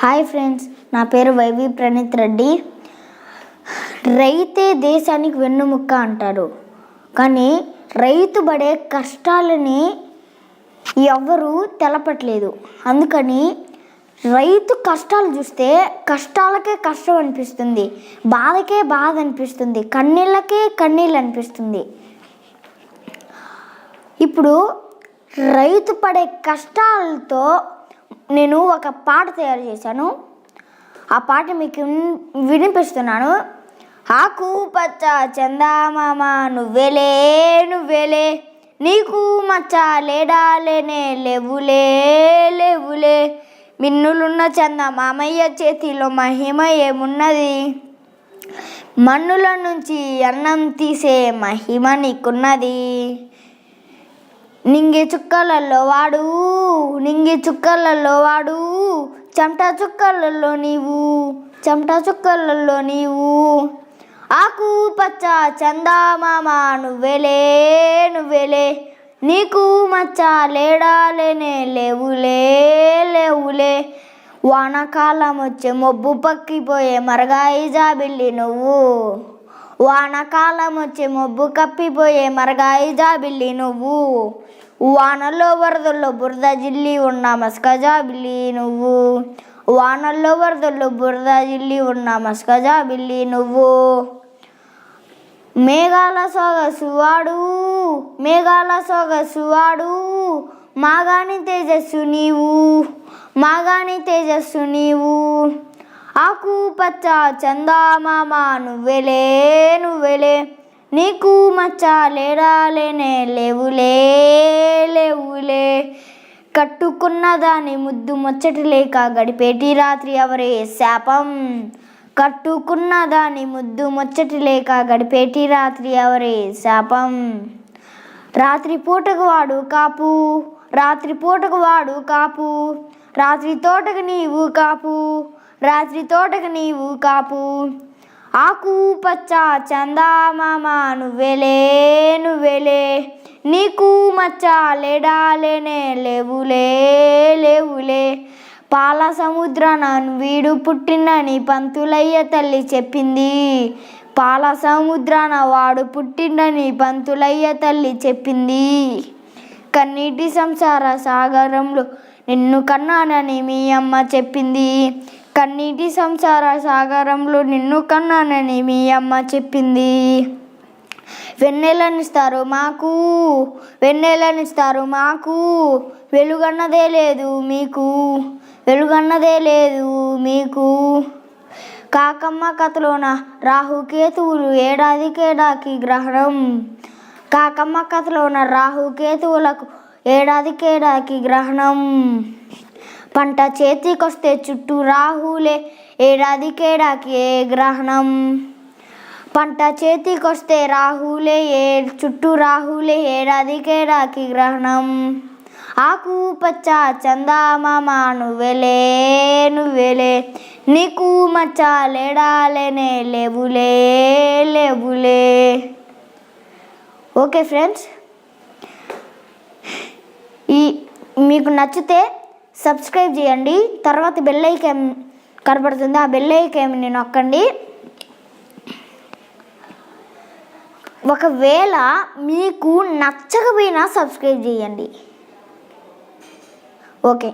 Hi friends నా పేరు YV Praneeth Reddy. రైతే దేశానికి వెన్నుముక్క అంటారు. కానీ రైతు పడే కష్టాలని ఎవరు తెలపట్లేదు. అందుకని రైతు కష్టాలు చూస్తే కష్టాలకే కష్టం అనిపిస్తుంది బాధకే బాధ అనిపిస్తుంది కన్నీళ్ళకే కన్నీళ్ళు అనిపిస్తుంది. ఇప్పుడు రైతు పడే కష్టాలతో నేను ఒక పాట తయారు చేశాను. ఆ పాట మీకు విన్- వినిపిస్తున్నాను. ఆకు పచ్చ చందామామ నువ్వేలే నువ్వేలే నీకు మచ్చ లేడాలేనే లేవులే లేవులే మిన్నులున్న చంద మామయ్య చేతిలో మహిమ ఏమున్నది? మన్నుల నుంచి అన్నం తీసే మహిమ నీకున్నది. నింగి చుక్కలలో వాడు నింగి చుక్కలలో వాడు చెమట చుక్కలలో నీవు చెమట చుక్కలలో నీవు. ఆకు పచ్చ చందామామ నువ్వేలే నువ్వేలే నీకు మచ్చ లేడాలేనే లేవులే లేవులే వానకాలం వచ్చే మబ్బు పక్కిపోయే మరగాయి జాబిల్లి నువ్వు. వానకాలం వచ్చే మబ్బు కప్పిపోయే మరగాయి జాబిల్లి నువ్వు. వానల్లో వరదల్లో బురద జిల్లి ఉన్న మస్క జాబిల్లి నువ్వు. వానల్లో వరదల్లో బురద జిల్లి ఉన్న మస్క జాబిల్లి నువ్వు. మేఘాల సొగసు వాడు మేఘాల సొగసు వాడు మాగాని తేజస్సు నీవు మాగాని తేజస్సు నీవు. ఆకుపచ్చ చందామామ నువ్వెలే నువ్వెలే నీకు మచ్చ లేడాలేనే లేవులే లేవులే కట్టుకున్న దాని ముద్దు ముచ్చటి లేక గడిపేటి రాత్రి ఎవరే శాపం. కట్టుకున్న దాని ముద్దు ముచ్చటి లేక గడిపేటి రాత్రి ఎవరే శాపం. రాత్రి పూటకు వాడు కాపు రాత్రి పూటకు వాడు కాపు. రాత్రి తోటకు నీవు కాపు. రాత్రి తోటకు నీవు కాపు. ఆకు పచ్చ చందామామ నువ్వెలే నువ్వేలే నీకు మచ్చ లేడాలేనే లేవులే లేవులే పాల సముద్రాన వీడు పుట్టినని పంతులయ్య తల్లి చెప్పింది. పాల సముద్రాన వాడు పుట్టిండని పంతులయ్య తల్లి చెప్పింది. కన్నీటి సంసార సాగరంలో నిన్ను కన్నానని మీ అమ్మ చెప్పింది. కన్నీటి సంసార సాగరంలో నిన్ను కన్నానని మీ అమ్మ చెప్పింది. వెన్నెలనిస్తారు మాకు వెన్నెలనిస్తారు మాకు వెలుగన్నదే లేదు మీకు వెలుగన్నదే లేదు మీకు. కాకమ్మ కథలోన రాహుకేతువులు ఏడాదికేడాకి గ్రహణం. కాకమ్మ కథలోన రాహుకేతువులకు ఏడాదికేడాకి గ్రహణం. పంట చేతికొస్తే చుట్టూ రాహులే ఏడాదికేడాకి ఏ గ్రహణం? పంట చేతికొస్తే రాహులే ఏ చుట్టూ రాహులే ఏడాదికేడాకి గ్రహణం? ఆకు పచ్చ చందామామ నువ్వెలే నువ్వెలే నీకు మచ్చ లేడాలేనే లేవులే లేవులే ఓకే ఫ్రెండ్స్ ఈ మీకు నచ్చితే సబ్స్క్రైబ్ చేయండి. తర్వాత బెల్ ఐకాన్ కనబడుతుంది ఆ బెల్ నేను నొక్కండి. ఒకవేళ మీకు నచ్చకపోయినా సబ్స్క్రైబ్ చేయండి. ఓకే.